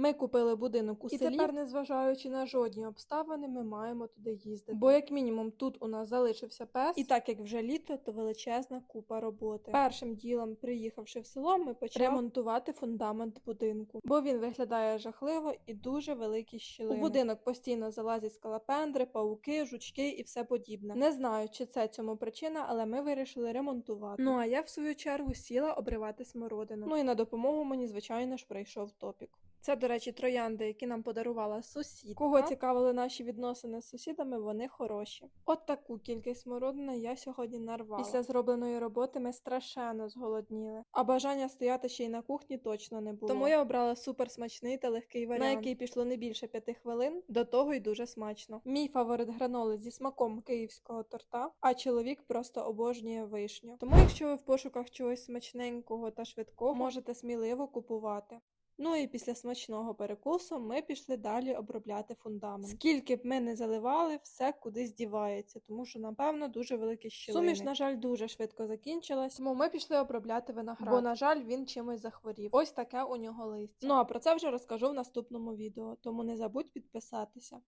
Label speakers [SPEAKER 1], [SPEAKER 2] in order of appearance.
[SPEAKER 1] Ми купили будинок у
[SPEAKER 2] І
[SPEAKER 1] селі.
[SPEAKER 2] тепер,
[SPEAKER 1] незважаючи на жодні обставини, ми маємо туди їздити. Бо як мінімум тут у нас залишився пес, і так як вже літо, то величезна купа роботи. Першим ділом, приїхавши в село, ми почали ремонтувати фундамент будинку, бо він виглядає жахливо і дуже великі щілини. У будинок постійно залазять скалопендри, пауки, жучки і все подібне. Не знаю, чи це цьому причина, але ми вирішили ремонтувати. Ну а я в свою чергу сіла обривати смородину. Ну і на допомогу мені, звичайно ж, прийшов топік. Це, до речі, троянди, які нам подарувала сусідка. Кого цікавили наші відносини з сусідами, вони хороші. От таку кількість смородини я сьогодні нарвала. Після зробленої роботи ми страшенно зголодніли, а бажання стояти ще й на кухні точно не було. Тому я обрала супер смачний та легкий варіант, на який пішло не більше п'яти хвилин, до того й дуже смачно. Мій фаворит граноли зі смаком київського торта, а чоловік просто обожнює вишню. Тому, якщо ви в пошуках чогось смачненького та швидкого, можете сміливо купувати. Ну і після смачного перекусу ми пішли далі обробляти фундамент. Скільки б ми не заливали, все кудись дівається, тому що, напевно, дуже великі щілини. Суміш, на жаль, дуже швидко закінчилась, тому ми пішли обробляти виноград. Бо, на жаль, він чимось захворів. Ось таке у нього листя. Ну а про це вже розкажу в наступному відео, тому не забудь підписатися.